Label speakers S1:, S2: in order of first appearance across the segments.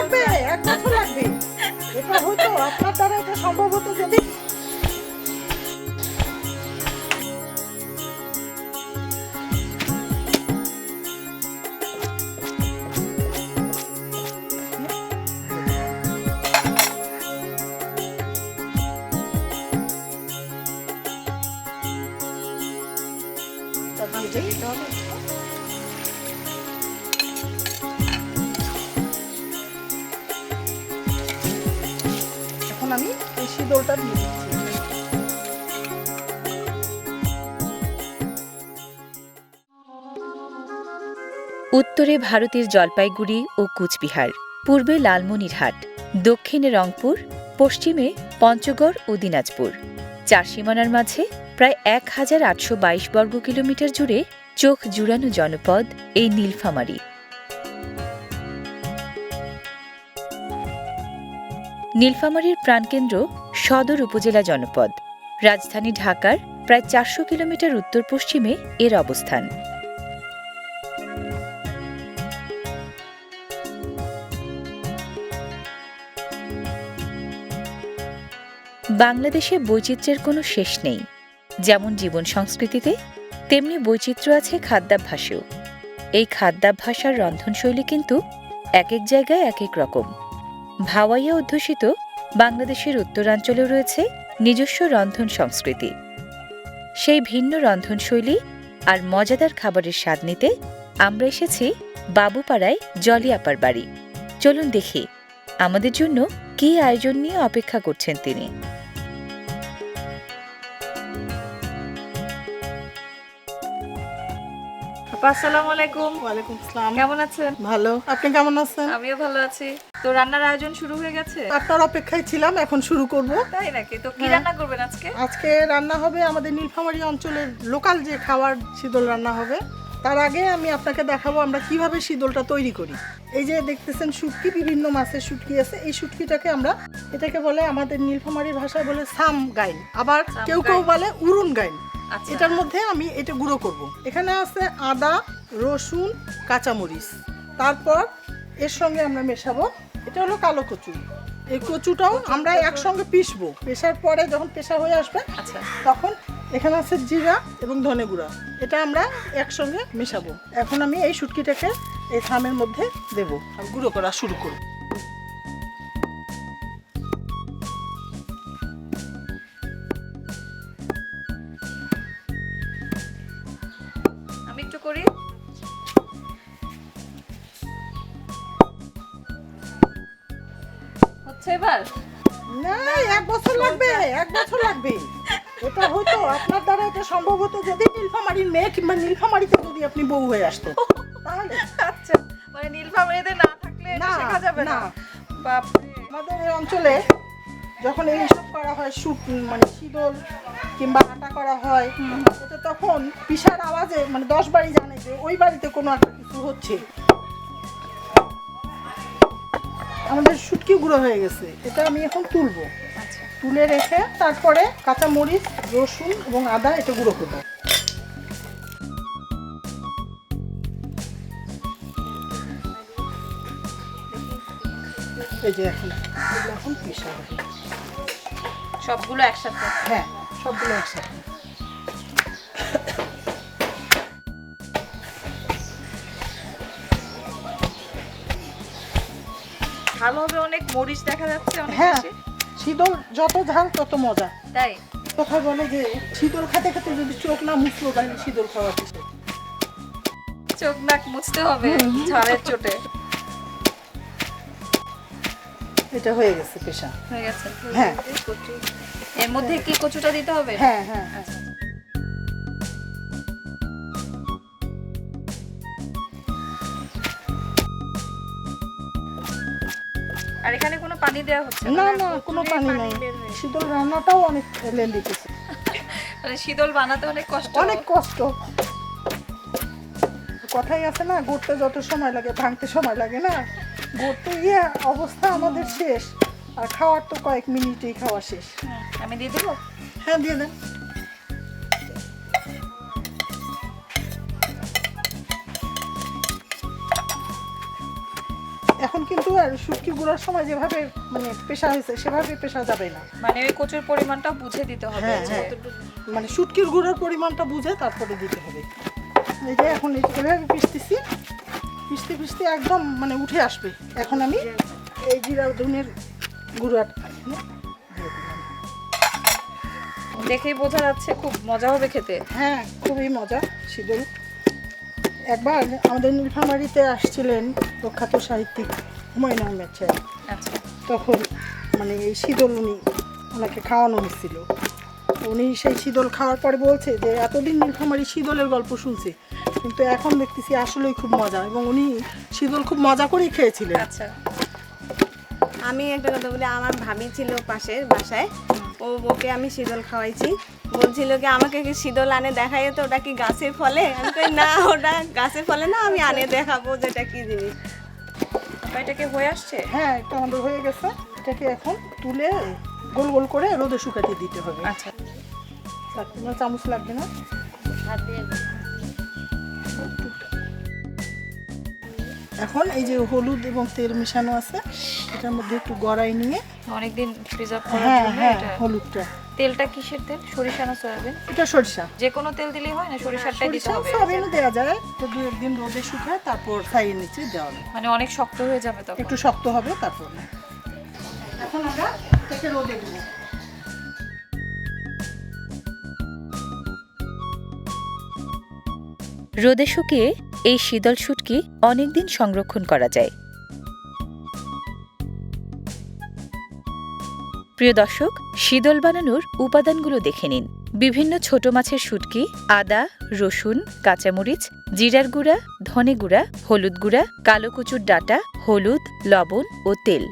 S1: লাগবে? এক বছর লাগবে। এটা হয়তো আপনার দ্বারা এটা সম্ভব হতো যদি এখন আমি এই শীতলটা দিয়ে দিচ্ছি।
S2: উত্তরে ভারতের জলপাইগুড়ি ও কুচবিহার, পূর্বে লালমনিরহাট, দক্ষিণে রংপুর, পশ্চিমে পঞ্চগড় ও দিনাজপুর। চার সীমানার মাঝে প্রায় এক হাজার আটশো বাইশ বর্গ কিলোমিটার জুড়ে চোখ জুড়ানো জনপদ এই নীলফামারী। নীলফামারীর প্রাণকেন্দ্র সদর উপজেলা জনপদ। রাজধানী ঢাকার প্রায় চারশো কিলোমিটার উত্তর পশ্চিমে এর অবস্থান। বাংলাদেশে বৈচিত্র্যের কোনো শেষ নেই। যেমন জীবন সংস্কৃতিতে, তেমনি বৈচিত্র্য আছে খাদ্যাভ্যাসেও। এই খাদ্যাভ্যাসার রন্ধনশৈলী কিন্তু এক এক জায়গায় এক এক রকম। ভাওয়াইয়া অধ্যুষিত বাংলাদেশের উত্তরাঞ্চলেও রয়েছে নিজস্ব রন্ধন সংস্কৃতি। সেই ভিন্ন রন্ধনশৈলী আর মজাদার খাবারের স্বাদ নিতে আমরা এসেছি বাবুপাড়ায় জলি আপার বাড়ি। চলুন দেখি, আমাদের জন্য কী আয়োজন নিয়ে অপেক্ষা করছেন তিনি।
S3: আপা আসসালামু আলাইকুম।
S1: ওয়ালাইকুম আসসালাম।
S3: কেমন আছেন?
S1: ভালো। আপনি কেমন আছেন?
S3: আমিও ভালো আছি। তো রান্নার আয়োজন শুরু হয়ে গেছে?
S1: আপনার অপেক্ষায় ছিলাম এখন শুরু করব।
S3: তাই নাকি? তো কি
S1: হ্যাঁ।
S3: রান্না করবেন আজকে?
S1: আজকে রান্না হবে আমাদের নীলফামারী অঞ্চলের লোকাল যে খাবার শীতল রান্না হবে তার আগে আমি আপনাকে দেখাবো আমরা কীভাবে শীতলটা তৈরি করি। এই যে দেখতেছেন শুটকি বিভিন্ন মাছের শুটকি আছে। এই শুটকিটাকে আমরা এটাকে বলে আমাদের নীলফামারী ভাষায় বলে সাম গাইন আবার কেউ কেউ বলে উরুন গাইন এটার মধ্যে আমি এটা গুঁড়ো করব। এখানে আছে আদা রসুন কাঁচামরিচ। তারপর এর সঙ্গে আমরা মেশাবো এটা হলো কালো কচু। এই কচুটাও আমরা একসঙ্গে পিসবো পেশার পরে যখন পেশা হয়ে আসবে
S3: আচ্ছা।
S1: তখন এখানে আছে জিরা এবং ধনে গুঁড়া। এটা আমরা একসঙ্গে মেশাবো। এখন আমি এই শুটকিটাকে এই থামের মধ্যে দেবো। আর গুঁড়ো করা শুরু করব। বউ হয়ে আসতো। তাহলে?
S3: আচ্ছা মানে নীলফামারীতে না থাকলে
S1: না,
S3: শেখা যাবে না। বাপরে।
S1: আমাদের এই অঞ্চলে যখন এইসব করা হয় শুট মানে শীতল কিংবা আটা করা হয় এটা তখন পিসার আওয়াজে মানে দশ বাড়ি জানে যে ওই বাড়িতে কোনো একটা কিছু হচ্ছে। আমাদের শুটকি গুঁড়ো হয়ে গেছে এটা আমি এখন তুলবো।
S3: আচ্ছা।
S1: তুলে রেখে তারপরে কাঁচা মরিচ রসুন এবং আদা এটা গুঁড়ো করব। এই যে এখন এগুলো এখন পিসা হবে।
S3: সবগুলো একসাথে?
S1: হ্যাঁ সবগুলো একসাথে।
S3: ভালো হবে অনেক মরিচ দেখা যাচ্ছে অনেক
S1: হ্যাঁ শীতল যত ঝাল তত মজা।
S3: তাই?
S1: কোথায় বলে যে শীতল খেতে খেতে যদি চোখ না মুছলো তাহলে শীতল খাওয়া
S3: চোখ নাক মুছতে হবে ঝালের চোটে।
S1: এটা হয়ে গেছে পেশা
S3: হয়ে গেছে।
S1: হ্যাঁ।
S3: এর মধ্যে কি কচুটা দিতে হবে?
S1: হ্যাঁ হ্যাঁ।
S3: আর এখানে কোনো পানি দেওয়া হচ্ছে
S1: না? না কোনো পানি নাই। শীতল রান্নাটাও অনেক লেন্দি কিছু
S3: মানে শীতল বানাতে অনেক কষ্ট।
S1: অনেক কষ্ট। কথাই আছে না গড়তে যত সময় লাগে ভাঙতে সময় লাগে না? গড়তে গিয়ে অবস্থা আমাদের শেষ। আর খাওয়ার তো কয়েক মিনিটেই খাওয়া শেষ।
S3: আমি দিয়ে দেবো?
S1: হ্যাঁ দিয়ে দেন। এখন কিন্তু আর শুটকি গুঁড়ার সময় যেভাবে মানে পেশা হয়েছে সেভাবে পেশা যাবে না।
S3: মানে ওই কচুর পরিমাণটা বুঝে দিতে হবে
S1: হ্যাঁ, হ্যাঁ। মানে শুটকির গুঁড়ার পরিমাণটা বুঝে তারপরে দিতে হবে। এই যে এখন এভাবে পিসতেছি পিসতে পিসতে একদম মানে উঠে আসবে। এখন আমি এই জিরা ধনের গুঁড়াটা
S3: দেখেই বোঝা যাচ্ছে খুব মজা হবে খেতে।
S1: হ্যাঁ খুবই মজা শীতল একবার আমাদের নীলফামারিতে আসছিলেন প্রখ্যাত সাহিত্যিক হুমায়ুন আহমেদ সাহেব
S3: আচ্ছা।
S1: তখন মানে এই শীতল উনি ওনাকে খাওয়ানো হয়েছিল। উনি সেই শীতল খাওয়ার পরে বলছে যে এতদিন নীলফামারি শীতলের গল্প শুনছি। কিন্তু এখন দেখতেছি আসলেই খুব মজা এবং উনি শীতল খুব মজা করেই খেয়েছিলেন।
S3: আচ্ছা।
S4: আমি একটা কথা বলি আমার ভাবি ছিল পাশের বাসায় ও ওকে আমি শীতল খাওয়াইছি। বলছিল কি আমাকে কি শীতল আনে দেখাই তো ওটা কি গাছের ফলে? আমি কই না ওটা গাছের ফলে না আমি আনে দেখাবো যেটা কি জিনিস।
S3: আপা, এটা কি হয়ে আসছে?
S1: হ্যাঁ এটা আমাদের হয়ে গেছে। এটাকে এখন তুলে গোল গোল করে রোদে শুকাতে দিতে হবে।
S3: আচ্ছা।
S1: চামচ লাগবে না? এখন এই যে হলুদ এবং তেল মেশানো আছে এটার মধ্যে একটু গড়াই নিয়ে।
S3: অনেকদিন প্রিজার্ভ করার
S1: হ্যাঁ
S3: জন্য
S1: হ্যাঁ
S3: এটা
S1: হলুদটা।
S3: তেলটা কিসের তেল? সরিষা না সয়াবিন?
S1: এটা সরিষা।
S3: যে কোনো তেল দিলেই হয় না? সরিষারটাই দিতে হবে
S1: সরিষা
S3: হবে?
S1: সয়াবিনও দেওয়া যায়। তো দু একদিন রোদে শুকায় তারপর ফ্রাইয়ের নিচে দেওয়া যায়
S3: মানে অনেক শক্ত হয়ে যাবে তখন?
S1: একটু শক্ত হবে তারপর এখন আমরা এটাকে রোদে দেবো।
S2: রোদে শুকিয়ে এই শীতল শুটকি অনেকদিন সংরক্ষণ করা যায়। প্রিয় দর্শক, শীতল বানানোর উপাদানগুলো দেখে নিন। বিভিন্ন ছোট মাছের শুটকি, আদা, রসুন, কাঁচামরিচ, জিরার গুঁড়া, ধনে গুঁড়া, হলুদ গুঁড়া, কালো কুচুর ডাটা, হলুদ, লবণ ও তেল।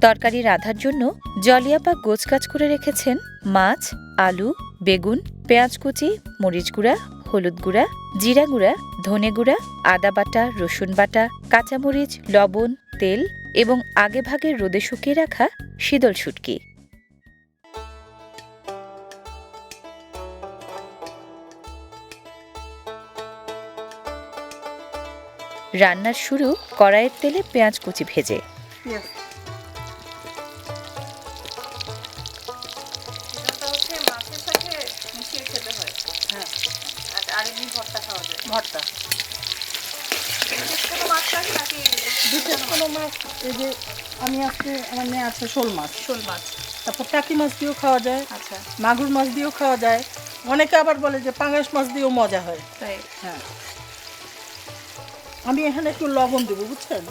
S2: তরকারি রাঁধার জন্য জলিয়াপা গোছগাছ করে রেখেছেন মাছ, আলু, বেগুন, পেঁয়াজ কুচি, মরিচ গুঁড়া হলুদ গুঁড়া, জিরা গুঁড়া, ধনে গুঁড়া, আদা বাটা, রসুন বাটা, কাঁচামরিচ, লবণ, তেল এবং আগে ভাগে রোদে শুকিয়ে রাখা শীতল শুটকি। রান্নার শুরু কড়াইয়ের তেলে পেঁয়াজ কুচি ভেজে।
S3: ভর্তা খাওয়া যায়।
S1: ভর্তা।
S3: বিশেষ কোনো মাছ থাকে নাকি?
S1: বিশেষ কোনো মাছ এই যে আমি আজকে আমার মেয়ে আছে শোল মাছ।
S3: শোল মাছ।
S1: তারপর টাকি মাছ দিয়েও খাওয়া যায়
S3: আচ্ছা।
S1: মাগুর মাছ দিয়েও খাওয়া যায়। অনেকে আবার বলে যে পাঙাশ মাছ দিয়েও মজা হয়।
S3: তাই।
S1: হ্যাঁ। আমি এখানে একটু লবণ দেবো বুঝছেন?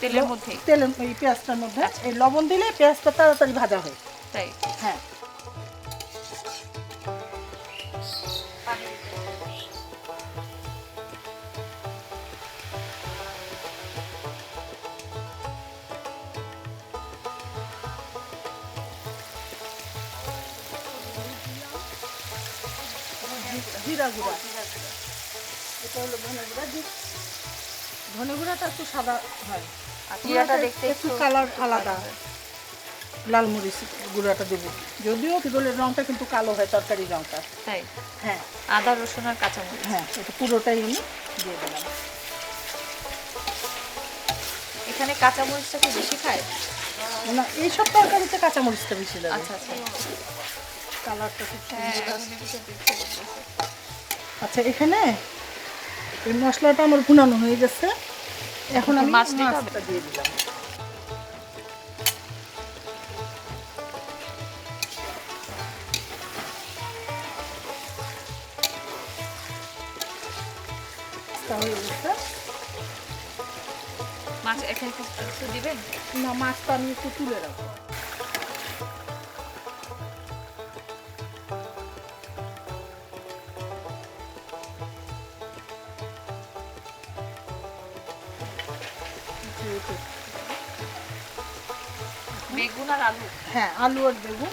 S3: তেলের মধ্যে।
S1: তেলের এই পেঁয়াজটার মধ্যে। এই লবণ দিলে পেঁয়াজটা তাড়াতাড়ি ভাজা হয়।
S3: তাই।
S1: হ্যাঁ। জিরা গুঁড়া এটা হলো ধনে গুঁড়া ধনে গুঁড়াটা একটু সাদা হয়।
S3: আর জিরাটা দেখতে
S1: একটু কালার আলাদা। লাল মরিচ গুঁড়াটা দেবো। যদিও পিদলের রংটা কিন্তু কালো হয় তরকারির রংটা।
S3: তাই?
S1: হ্যাঁ।
S3: আদা রসুন আর কাঁচামরিচ।
S1: হ্যাঁ এটা পুরোটাই আমি দিয়ে দিলাম।
S3: এখানে কাঁচামরিচটা কি বেশি খায়?
S1: না এইসব তরকারিতে কাঁচামরিচটা বেশি লাগে।
S3: আচ্ছা আচ্ছা।
S1: কালারটা খুব
S3: হ্যাঁ।
S1: আচ্ছা এখানে এই মশলাটা আমার ভুনানো হয়ে গেছে। এখন আমি
S3: মাছ
S1: মাছটা দিয়ে দিলাম।
S3: মাছ এখানে দিবেন?
S1: না মাছটা আমি একটু তুলে রাখব।
S3: বেগুন আর আলু।
S1: হ্যাঁ আলু আর বেগুন।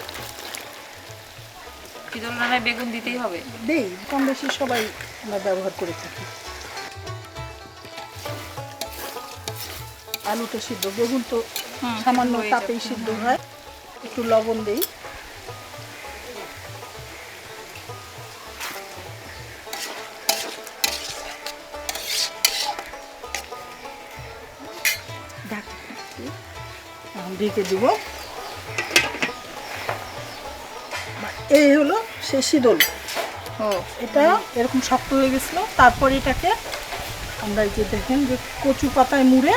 S3: শীতল রান্নায় বেগুন দিতেই হবে।
S1: দেই কম বেশি সবাই আমরা ব্যবহার করে থাকি। আলুটা সিদ্ধ বেগুন তো সামান্য তাপেই সিদ্ধ হয়। একটু লবণ দেই। ঢেকে দিব। এই হলো সে শীতল।
S3: ও
S1: এটা এরকম শক্ত হয়ে গেছিল। তারপর এটাকে আমরা এই যে দেখেন যে কচু পাতায় মুড়ে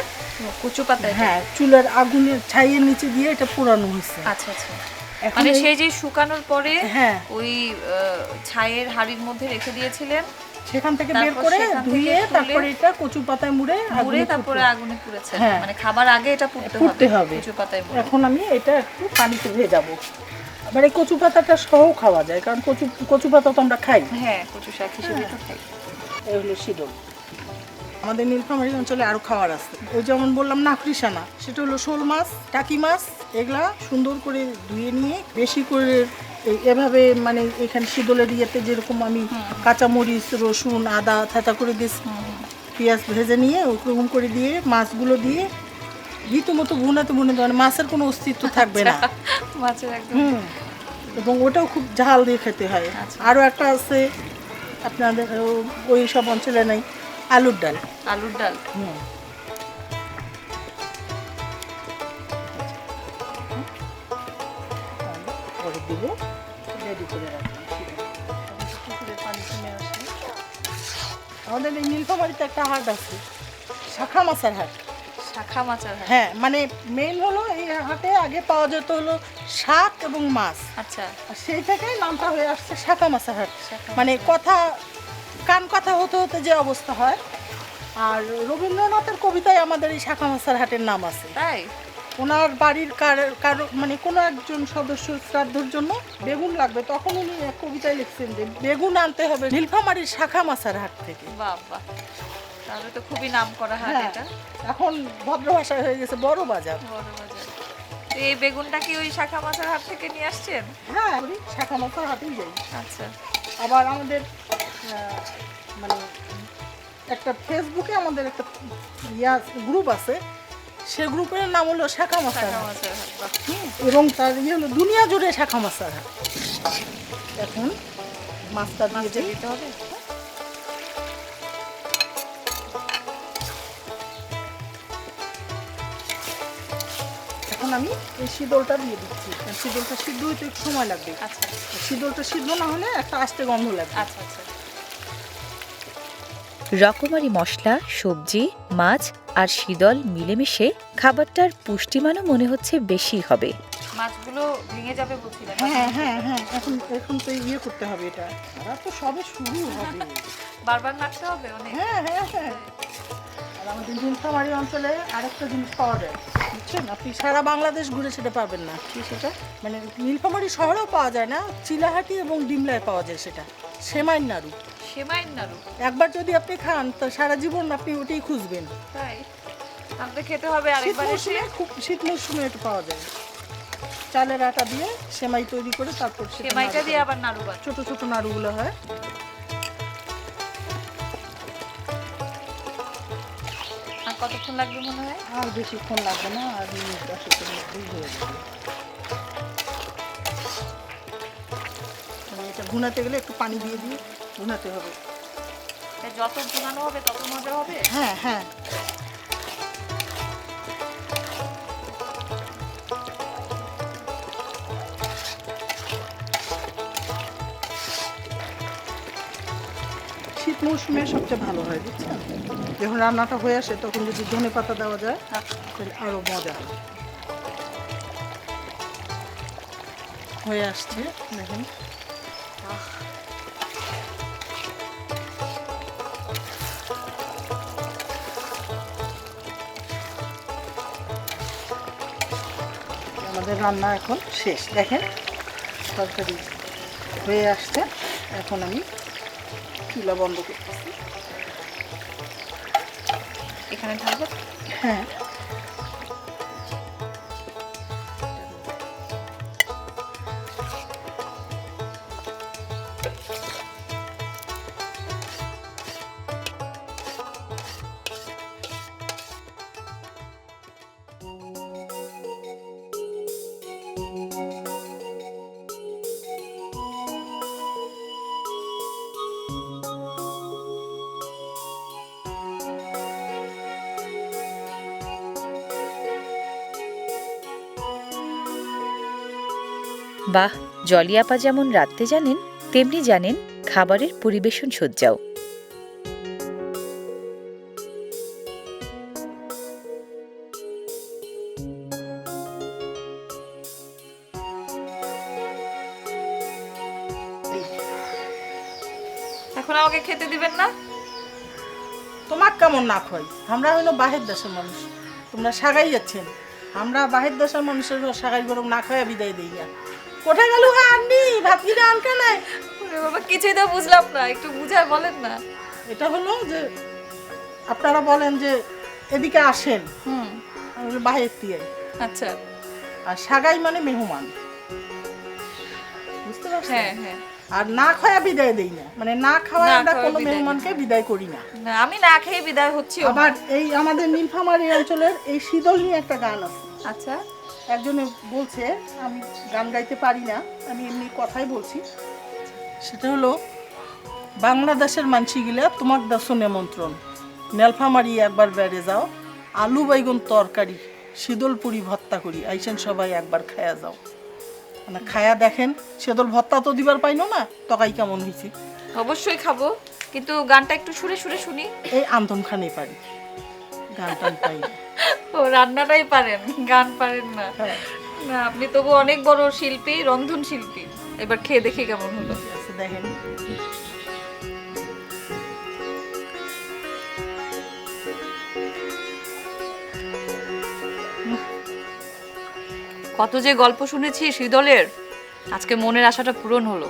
S3: কচু পাতায়?
S1: হ্যাঁ চুলার আগুনের ছাইয়ের নিচে দিয়ে এটা পোড়ানো হয়েছে।
S3: আচ্ছা আচ্ছা। মানে সেই যে শুকানোর পরে
S1: হ্যাঁ।
S3: ওই ছায়ের হাড়ির মধ্যে রেখে দিয়েছিলেন।
S1: সেখান থেকে বের করে ধুয়ে তারপরে এটা কচু পাতায় মুড়ে
S3: মুড়ে তারপরে আগুনে পুড়েছেন
S1: হ্যাঁ।
S3: মানে খাবার আগে এটা পুড়তে হবে। কুচু পাতায়
S1: এখন আমি এটা একটু পানিতে ভেজাবো। আবার এই কচু পাতাটা সহ খাওয়া যায় কারণ কচু কচু পাতা তো আমরা খাই।
S3: হ্যাঁ কচু শাক হিসেবে তো খাই।
S1: এই হলো শীতল আমাদের নীলফামারী অঞ্চলে আরও খাবার আছে। ওই যেমন বললাম নাকরিসানা সেটা হলো শোল মাছ টাকি মাছ এগুলা সুন্দর করে ধুয়ে নিয়ে বেশি করে এভাবে মানে এখানে শীতলের ইয়েতে যেরকম আমি কাঁচামরিচ রসুন আদা থেতা করে দিয়েছি। পেঁয়াজ ভেজে নিয়ে ওরকম করে দিয়ে মাছগুলো দিয়ে রীতিমতো ভুনাতে ভুনে দেওয়া মানে মাছের কোনো অস্তিত্ব থাকবে না।
S3: মাছের একদম।
S1: হুম। এবং ওটাও খুব ঝাল দিয়ে খেতে হয়।
S3: আচ্ছা।
S1: আরও একটা আছে আপনাদের ওই সব অঞ্চলে নাই আলুর ডাল।
S3: আলুর ডাল।
S1: হুম। দিব রেডি করে রাখবেন পানি কমে আসে আমাদের এই নীলফামারিতে একটা হাট আছে শাখা মাছের হাট।
S3: শাখা মাছের
S1: হ্যাঁ মানে মেইন হলো এই হাটে আগে পাওয়া যেত হলো শাক এবং মাছ।
S3: আচ্ছা।
S1: আর সেই থেকেই নামটা হয়ে আসছে শাখা মাছের হাট। মানে কথা কান কথা হতে হতে যে অবস্থা হয়। আর রবীন্দ্রনাথের কবিতায় আমাদের এই শাখা মাছের হাটের নাম আছে।
S3: তাই?
S1: ওনার বাড়ির কার- কারও মানে কোনো একজন সদস্য শ্রাদ্ধর জন্য বেগুন লাগবে তখন উনি এক কবিতায় লিখছেন যে বেগুন আনতে হবে নীলফামারীর শাখা মাছের হাট থেকে।
S3: বাবা তাহলে তো খুবই নাম করা হাট
S1: হ্যাঁ
S3: এটা।
S1: এখন ভদ্র ভাষায় হয়ে গেছে বড় বাজার।
S3: বড় বাজার। এই বেগুনটা কি ওই শাখা মাছের হাট থেকে নিয়ে আসছেন?
S1: হ্যাঁ শাখা মাছের হাটেই যাই।
S3: আচ্ছা।
S1: আবার আমাদের মানে একটা ফেসবুকে আমাদের একটা ইয়া গ্রুপ আছে। সে গ্রুপের নাম হলো শাখা মাসার এবং তার ইয়ে হলো দুনিয়া জুড়ে শাখা মাসার হাট। এখন মাছটা দিই।
S3: দিতে হবে?
S1: এখন আমি এই শীতলটা দিয়ে দিচ্ছি। শীতলটা সিদ্ধ হইতে একটু সময় লাগবে।
S3: আচ্ছা
S1: শীতলটা সিদ্ধ না হলে একটা আস্তে গন্ধ লাগবে।
S3: আচ্ছা আচ্ছা।
S2: রকমারি মশলা সবজি মাছ আর শীতল মিলেমিশে খাবারটার পুষ্টিমানও মনে হচ্ছে বেশি হবে।
S3: মাছগুলো ভেঙে যাবে বলছিলেন
S1: হ্যাঁ হ্যাঁ হ্যাঁ এখন এখন তো ইয়ে করতে হবে এটা। আর তো সবে শুরু হবে।
S3: বারবার নাড়তে হবে অনেক।
S1: হ্যাঁ হ্যাঁ হ্যাঁ। আমাদের নীলফামারী অঞ্চলে আরেকটা জিনিস পাওয়া যায় বুঝছেন? আপনি সারা বাংলাদেশ ঘুরে সেটা পাবেন না। কি সেটা? মানে নীলফামারী শহরেও পাওয়া যায় না চিলাহাটি এবং ডিমলায় পাওয়া যায় সেটা। সেমাইন নাড়ু।
S3: সেমাইন নাড়ু।
S1: একবার যদি আপনি খান তো সারা জীবন আপনি ওটাই খুঁজবেন।
S3: তাই? আমাদের খেতে হবে
S1: শীত
S3: আরেকবার এসে।
S1: মৌসুমে খুব শীত মৌসুমে এটা পাওয়া যায়। চালের আটা দিয়ে সেমাই তৈরি করে তারপর
S3: সেমাইটা দিয়ে আবার নাড়ু
S1: ছোট ছোট নাড়ুগুলো হয়।
S3: কতক্ষণ লাগবে মনে হয়?
S1: আর বেশিক্ষণ লাগবে না আর মিনিট দশেকের মধ্যেই হয়ে যাবে। এটা ভুনাতে গেলে একটু পানি দিয়ে দিয়ে ভুনাতে হবে।
S3: যত ভুনানো হবে তত মজা হবে?
S1: হ্যাঁ হ্যাঁ। শীত মৌসুমে সবচেয়ে ভালো হয়, বুঝছেন? যখন রান্নাটা হয়ে আসে, তখন যদি ধনে পাতা দেওয়া যায়, তাহলে আরও মজা হয়। আসছে, দেখেন। আমাদের রান্না এখন শেষ। দেখেন, তরকারি হয়ে আসছে। এখন আমি চুলা বন্ধ করতেছি।
S3: এখানে থাকবে?
S1: হ্যাঁ।
S2: বাহ জলিয়াপা যেমন রাঁধতে জানেন, তেমনি জানেন খাবারের পরিবেশন সজ্জাও
S3: এখন আমাকে খেতে দিবেন না?
S1: তোমাক কেমন না খয়? আমরা হইল বাহির দেশের মানুষ। তোমরা সাগাই যাচ্ছেন। আমরা বাহির দেশের মানুষের সাগাই গরম না খাওয়া বিদায় দিই না কোথায় গেল হ্যাঁ আননি ভাত কিনে আনকে নাই
S3: বাবা কিছুই তো বুঝলাম না একটু বুঝায় বলেন না।
S1: এটা হলো যে আপনারা বলেন যে এদিকে আসেন।
S3: হুম।
S1: বাহির দিয়ে।
S3: আচ্ছা।
S1: আর সাগাই মানে মেহমান। বুঝতে পারছেন?
S3: হ্যাঁ হ্যাঁ।
S1: আর না খাওয়া বিদায় দেই না। মানে না খাওয়ায়
S3: না
S1: আমরা কোনো মেহমানকে বিদায় করি না।
S3: না আমি না খেয়ে বিদায় হচ্ছি
S1: আবার এই আমাদের নীলফামারী অঞ্চলের এই শীতল নিয়ে একটা গান আছে।
S3: আচ্ছা।
S1: একজনে বলছে আমি গান গাইতে পারি না আমি এমনি কথাই বলছি। সেটা হলো বাংলাদেশের মানসিগুলা তোমাক দাসো নেমন্ত্রণ। নেলফামারি একবার বেড়ে যাও আলু বাইগুন তরকারি শীতল পুরি ভত্তা করি আইসেন সবাই একবার খায়া যাও। মানে খায়া দেখেন শীতল ভত্তা তো দিবার পাইনো না তকাই কেমন হয়েছে
S3: অবশ্যই খাব কিন্তু গানটা একটু সুরে সুরে শুনি।
S1: এই আন্তন খানে পারি গান টান পাই।
S3: ও রান্নাটাই পারেন গান পারেন না।
S1: হ্যাঁ।
S3: না আপনি তবু অনেক বড় শিল্পী রন্ধন শিল্পী। এবার খেয়ে দেখি কেমন হলো।
S1: দেখেন।
S3: কত যে গল্প শুনেছি শীতলের আজকে মনের আশাটা পূরণ হলো।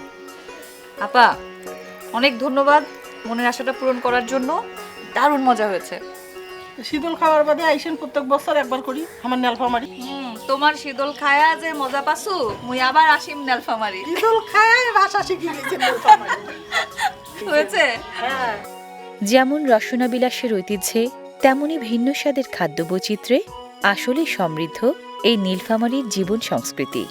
S3: আপা অনেক ধন্যবাদ মনের আশাটা পূরণ করার জন্য। দারুণ মজা হয়েছে।
S1: শীতল খাওয়ার বাদে আইসেন প্রত্যেক বছর একবার করি আমার নেলফামারি।
S3: হুম তোমার শীতল খায়া যে মজা পাসু মুই আবার আসিম নেলফামারি।
S1: শীতল খায় ভাষা শিখে গেছে নেলফামারি।
S3: হয়েছে?
S1: হ্যাঁ।
S2: যেমন রসনা বিলাসের ঐতিহ্যে তেমনি ভিন্ন স্বাদের খাদ্য বৈচিত্র্যে আসলে সমৃদ্ধ এই নীলফামারীর জীবন সংস্কৃতি।